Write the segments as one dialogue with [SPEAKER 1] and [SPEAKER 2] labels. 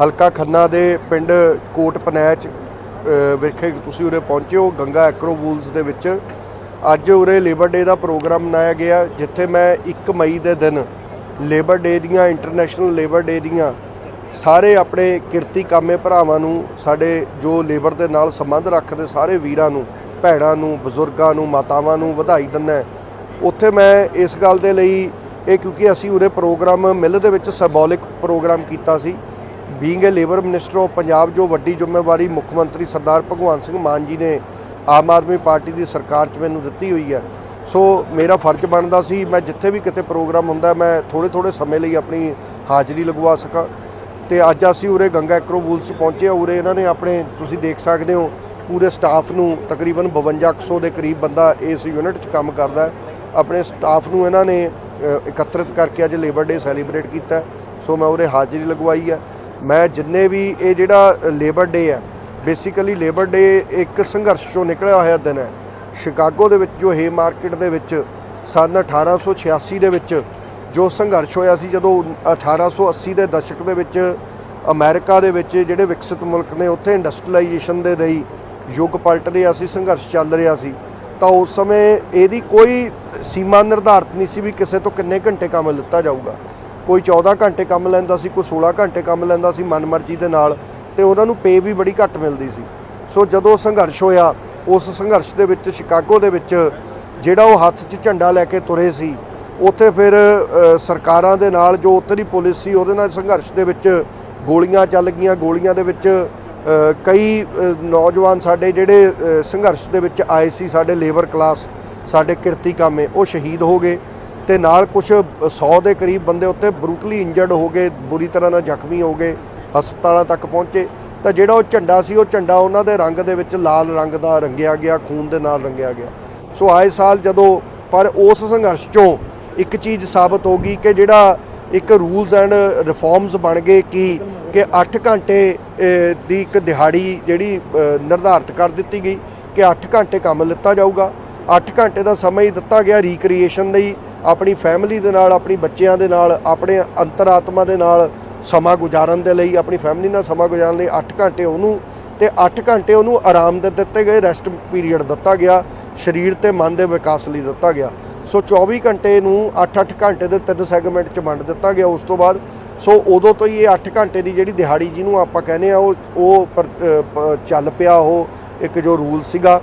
[SPEAKER 1] ਹਲਕਾ ਖੰਨਾ ਦੇ ਪਿੰਡ ਕੋਟ ਪਨੈਚ ਵਿਖੇ ਤੁਸੀਂ ਉਰੇ ਪਹੁੰਚੇ ਹੋ, ਗੰਗਾ ਐਕਰੋ ਵੂਲਸ ਦੇ ਵਿੱਚ। ਅੱਜ ਉਰੇ ਲੇਬਰ ਡੇ ਦਾ ਪ੍ਰੋਗਰਾਮ ਮਨਾਇਆ ਗਿਆ, ਜਿੱਥੇ ਮੈਂ 1 ਮਈ ਦੇ ਦਿਨ ਲੇਬਰ ਡੇ ਦੀਆਂ, ਇੰਟਰਨੈਸ਼ਨਲ ਲੇਬਰ ਡੇ ਦੀਆਂ ਸਾਰੇ ਆਪਣੇ ਕਿਰਤੀ ਕਾਮੇ ਭਰਾਵਾਂ ਨੂੰ, ਸਾਡੇ ਜੋ ਲੇਬਰ ਦੇ ਨਾਲ ਸੰਬੰਧ ਰੱਖਦੇ ਸਾਰੇ ਵੀਰਾਂ ਨੂੰ, ਭੈਣਾਂ ਨੂੰ, ਬਜ਼ੁਰਗਾਂ ਨੂੰ, ਮਾਤਾਵਾਂ ਨੂੰ ਵਧਾਈ ਦਿੰਦਾ ਉੱਥੇ ਮੈਂ ਇਸ ਗੱਲ ਦੇ ਲਈ ਇਹ ਕਿਉਂਕਿ ਅਸੀਂ ਉਰੇ ਪ੍ਰੋਗਰਾਮ ਮਿਲ ਦੇ ਵਿੱਚ ਸਿੰਬੋਲਿਕ ਪ੍ਰੋਗਰਾਮ ਕੀਤਾ ਸੀ। Being a labour minister of Punjab ਜੋ ਵੱਡੀ ਜ਼ਿੰਮੇਵਾਰੀ ਮੁੱਖ ਮੰਤਰੀ ਸਰਦਾਰ ਭਗਵੰਤ ਸਿੰਘ ਮਾਨ ਜੀ ਨੇ ਆਮ ਆਦਮੀ ਪਾਰਟੀ ਦੀ ਸਰਕਾਰ 'ਚ ਮੈਨੂੰ ਦਿੱਤੀ ਹੋਈ ਹੈ। ਸੋ ਮੇਰਾ ਫਰਜ਼ ਬਣਦਾ ਸੀ ਮੈਂ ਜਿੱਥੇ ਵੀ ਕਿਤੇ ਪ੍ਰੋਗਰਾਮ ਹੁੰਦਾ ਮੈਂ ਥੋੜੇ ਥੋੜੇ ਸਮੇਂ ਲਈ ਆਪਣੀ ਹਾਜ਼ਰੀ ਲਗਵਾ ਸਕਾਂ। ਤੇ ਅੱਜ ਅਸੀਂ ਉਰੇ ਗੰਗਾ ਐਕਰੋ ਵੂਲਸ ਪਹੁੰਚੇ ਉਰੇ ਇਹਨਾਂ ਨੇ ਆਪਣੇ ਤੁਸੀਂ ਦੇਖ ਸਕਦੇ ਹੋ ਪੂਰੇ ਸਟਾਫ ਨੂੰ ਤਕਰੀਬਨ 5200 ਦੇ ਕਰੀਬ ਬੰਦਾ ਇਸ ਯੂਨਿਟ 'ਚ ਕੰਮ ਕਰਦਾ ਆਪਣੇ ਸਟਾਫ ਨੂੰ ਇਹਨਾਂ ਨੇ ਅ, ਇਕੱਤਰਿਤ ਕਰਕੇ ਅੱਜ ਲੇਬਰ ਡੇ ਸੈਲੀਬ੍ਰੇਟ ਕੀਤਾ ਸੋ ਮੈਂ ਉਰੇ ਹਾਜ਼ਰੀ ਲਗਵਾਈ ਹੈ। ਮੈਂ ਜਿੰਨੇ ਵੀ ਇਹ ਜਿਹੜਾ ਲੇਬਰ ਡੇ ਹੈ ਬੇਸਿਕਲੀ ਲੇਬਰ ਡੇ ਇੱਕ ਸੰਘਰਸ਼ ਚੋਂ ਨਿਕਲਿਆ ਹੋਇਆ ਦਿਨ ਹੈ। ਸ਼ਿਕਾਗੋ ਦੇ ਵਿੱਚ, ਜੋ ਹੇ ਮਾਰਕੀਟ ਦੇ ਵਿੱਚ, ਸਨ 1886 ਦੇ ਵਿੱਚ ਜੋ ਸੰਘਰਸ਼ ਹੋਇਆ ਸੀ, ਜਦੋਂ 1880 ਦੇ ਦਸ਼ਕ ਦੇ ਵਿੱਚ ਅਮਰੀਕਾ ਦੇ ਵਿੱਚ ਜਿਹੜੇ ਵਿਕਸਿਤ ਮੁਲਕ ਨੇ, ਉੱਥੇ ਇੰਡਸਟਰੀਲਾਈਜੇਸ਼ਨ ਦੇ ਲਈ ਯੁੱਗ ਪਲਟ ਰਿਹਾ ਸੀ, ਸੰਘਰਸ਼ ਚੱਲ ਰਿਹਾ ਸੀ। ਤਾਂ ਉਸ ਸਮੇਂ ਇਹਦੀ ਕੋਈ ਸੀਮਾ ਨਿਰਧਾਰਤ ਨਹੀਂ ਸੀ ਵੀ ਕਿਸੇ ਤੋਂ ਕਿੰਨੇ ਘੰਟੇ ਕੰਮ ਲਿੱਤਾ ਜਾਊਗਾ। ਕੋਈ 14 ਘੰਟੇ ਕੰਮ ਲੈਂਦਾ ਸੀ, ਕੋਈ 16 ਘੰਟੇ ਕੰਮ ਲੈਂਦਾ ਸੀ ਮਨਮਰਜ਼ੀ ਦੇ ਨਾਲ ਤੇ ਉਹਨਾਂ ਨੂੰ ਪੇ ਵੀ ਬੜੀ ਘੱਟ ਮਿਲਦੀ ਸੀ। ਸੋ ਜਦੋਂ ਸੰਘਰਸ਼ ਹੋਇਆ, ਉਸ ਸੰਘਰਸ਼ ਦੇ ਵਿੱਚ, ਸ਼ਿਕਾਗੋ ਦੇ ਵਿੱਚ ਜਿਹੜਾ ਉਹ ਹੱਥ 'ਚ ਝੰਡਾ ਲੈ ਕੇ ਤੁਰੇ ਸੀ, ਉੱਥੇ ਫਿਰ ਸਰਕਾਰਾਂ ਦੇ ਨਾਲ ਜੋ ਉੱਥੇ ਦੀ ਪੁਲਿਸ ਸੀ, ਉਹਦੇ ਨਾਲ ਸੰਘਰਸ਼ ਦੇ ਵਿੱਚ ਗੋਲੀਆਂ ਚੱਲ ਗਈਆਂ। ਗੋਲੀਆਂ ਦੇ ਵਿੱਚ ਕਈ ਨੌਜਵਾਨ ਸਾਡੇ ਜਿਹੜੇ ਸੰਘਰਸ਼ ਦੇ ਵਿੱਚ ਆਏ ਸੀ, ਸਾਡੇ ਲੇਬਰ ਕਲਾਸ ਸਾਡੇ ਕਿਰਤੀ ਕਾਮੇ, ਉਹ ਸ਼ਹੀਦ ਹੋ ਗਏ। ਤੇ ਨਾਲ ਕੁਝ 100 ਦੇ ਕਰੀਬ ਬੰਦੇ ਉੱਤੇ ਬਰੂਟਲੀ ਇੰਜਰਡ ਹੋ ਗਏ, ਬੁਰੀ ਤਰ੍ਹਾਂ ਨਾਲ ਜ਼ਖਮੀ ਹੋ ਗਏ, ਹਸਪਤਾਲਾਂ ਤੱਕ ਪਹੁੰਚੇ। ਤਾਂ ਜਿਹੜਾ ਉਹ ਝੰਡਾ ਸੀ, ਉਹ ਝੰਡਾ ਉਹਨਾਂ ਦੇ ਰੰਗ ਦੇ ਵਿੱਚ ਲਾਲ ਰੰਗ ਦਾ ਰੰਗਿਆ ਗਿਆ, ਖੂਨ ਦੇ ਨਾਲ ਰੰਗਿਆ ਗਿਆ। ਸੋ ਆਏ ਸਾਲ ਜਦੋਂ, ਪਰ ਉਸ ਸੰਘਰਸ਼ ਚੋਂ ਇੱਕ ਚੀਜ਼ ਸਾਬਤ ਹੋ ਗਈ ਕਿ ਜਿਹੜਾ ਇੱਕ ਰੂਲਸ ਐਂਡ ਰਿਫਾਰਮਸ ਬਣ ਗਏ ਕਿ ਕਿ 8 ਘੰਟੇ ਦੀ ਇੱਕ ਦਿਹਾੜੀ ਜਿਹੜੀ ਨਿਰਧਾਰਤ ਕਰ ਦਿੱਤੀ ਗਈ, ਕਿ 8 ਘੰਟੇ ਕੰਮ ਲਿੱਤਾ ਜਾਊਗਾ। 8 ਘੰਟੇ ਦਾ ਸਮਾਂ ਹੀ ਦਿੱਤਾ ਗਿਆ ਰੀਕ੍ਰੀਏਸ਼ਨ ਲਈ, ਆਪਣੀ ਫੈਮਿਲੀ ਦੇ ਨਾਲ, ਆਪਣੀ ਬੱਚਿਆਂ ਦੇ ਨਾਲ, ਆਪਣੇ ਅੰਤਰਾਤਮਾ ਦੇ ਨਾਲ ਸਮਾਂ ਗੁਜ਼ਾਰਨ ਦੇ ਲਈ, ਆਪਣੀ ਫੈਮਿਲੀ ਨਾਲ ਸਮਾਂ ਗੁਜ਼ਾਰਨ ਲਈ 8 ਘੰਟੇ ਉਹਨੂੰ ਤੇ 8 ਘੰਟੇ ਉਹਨੂੰ ਆਰਾਮ ਦੇ ਦਿੱਤੇ ਗਏ ਰੈਸਟ ਪੀਰੀਅਡ ਦਿੱਤਾ ਗਿਆ, ਸਰੀਰ ਤੇ ਮਨ ਦੇ ਵਿਕਾਸ ਲਈ ਦਿੱਤਾ ਗਿਆ। ਸੋ 24 ਘੰਟੇ ਨੂੰ 8-8 ਘੰਟੇ ਦੇ ਤਿੰਨ ਸੈਗਮੈਂਟ 'ਚ ਵੰਡ ਦਿੱਤਾ ਗਿਆ। ਉਸ ਤੋਂ ਬਾਅਦ ਸੋ ਉਦੋਂ ਤੋਂ ਹੀ ਇਹ 8 ਘੰਟੇ ਦੀ ਜਿਹੜੀ ਦਿਹਾੜੀ ਜਿਹਨੂੰ ਆਪਾਂ ਕਹਿੰਦੇ ਆ, ਉਹ ਉਹ ਪਰ- ਚੱਲ ਪਿਆ ਉਹ ਇੱਕ ਜੋ ਰੂਲ ਸੀਗਾ।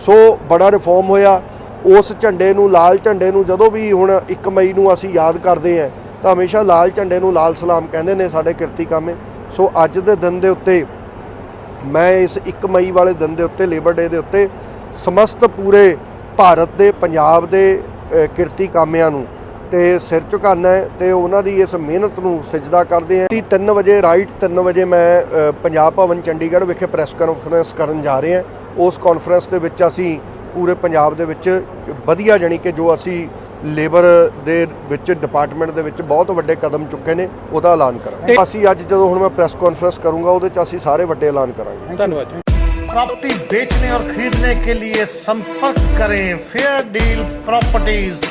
[SPEAKER 1] ਸੋ ਬੜਾ ਰਿਫਾਰਮ ਹੋਇਆ। ਉਸ ਝੰਡੇ ਨੂੰ, ਲਾਲ ਝੰਡੇ ਨੂੰ ਜਦੋਂ ਵੀ ਹੁਣ 1 ਮਈ ਨੂੰ ਅਸੀਂ ਯਾਦ ਕਰਦੇ ਹਾਂ, ਤਾਂ ਹਮੇਸ਼ਾ ਲਾਲ ਝੰਡੇ ਨੂੰ ਲਾਲ ਸਲਾਮ ਕਹਿੰਦੇ ਨੇ ਸਾਡੇ ਕਿਰਤੀ ਕਾਮੇ। ਸੋ ਅੱਜ ਦੇ ਦਿਨ ਦੇ ਉੱਤੇ, ਮੈਂ ਇਸ 1 ਮਈ ਵਾਲੇ ਦਿਨ ਦੇ ਉੱਤੇ ਲੇਬਰ ਡੇ ਦੇ ਉੱਤੇ, ਸਮਸਤ ਪੂਰੇ ਭਾਰਤ ਦੇ, ਪੰਜਾਬ ਦੇ ਕਿਰਤੀ ਕਾਮਿਆਂ ਨੂੰ ਤੇ ਸਿਰ ਝੁਕਾਨਾ ਹੈ ਤੇ ਉਹਨਾਂ ਦੀ ਇਸ ਮਿਹਨਤ ਨੂੰ ਸਜਦਾ ਕਰਦੇ ਹਾਂ 3 ਵਜੇ ਰਾਈਟ 3 ਵਜੇ ਮੈਂ ਅ, ਪੰਜਾਬ ਭਵਨ ਚੰਡੀਗੜ੍ਹ ਵਿਖੇ ਪ੍ਰੈਸ ਕਾਨਫਰੰਸ ਕਰਨ ਜਾ ਰਹੇ ਹਾਂ ਉਸ ਕਾਨਫਰੰਸ ਦੇ ਵਿੱਚ ਅਸੀਂ ਪੂਰੇ ਪੰਜਾਬ ਦੇ ਵਿੱਚ ਵਧੀਆ ਜਾਣੀ ਕਿ ਜੋ ਅਸੀਂ ਲੇਬਰ ਦੇ ਵਿੱਚ ਡਿਪਾਰਟਮੈਂਟ ਦੇ ਵਿੱਚ ਬਹੁਤ ਵੱਡੇ ਕਦਮ ਚੁੱਕੇ ਨੇ ਉਹਦਾ ਐਲਾਨ ਕਰਾਂਗੇ ਅਸੀਂ ਅੱਜ ਜਦੋਂ ਹੁਣ ਮੈਂ ਪ੍ਰੈਸ ਕਾਨਫਰੰਸ ਕਰੂੰਗਾ ਉਹਦੇ 'ਚ ਅਸੀਂ ਸਾਰੇ ਵੱਡੇ ਐਲਾਨ ਕਰਾਂਗੇ
[SPEAKER 2] ਧੰਨਵਾਦ ਜੀ
[SPEAKER 3] प्रॉपर्टी बेचने और खरीदने के लिए संपर्क करें फेयर डील प्रॉपर्टीज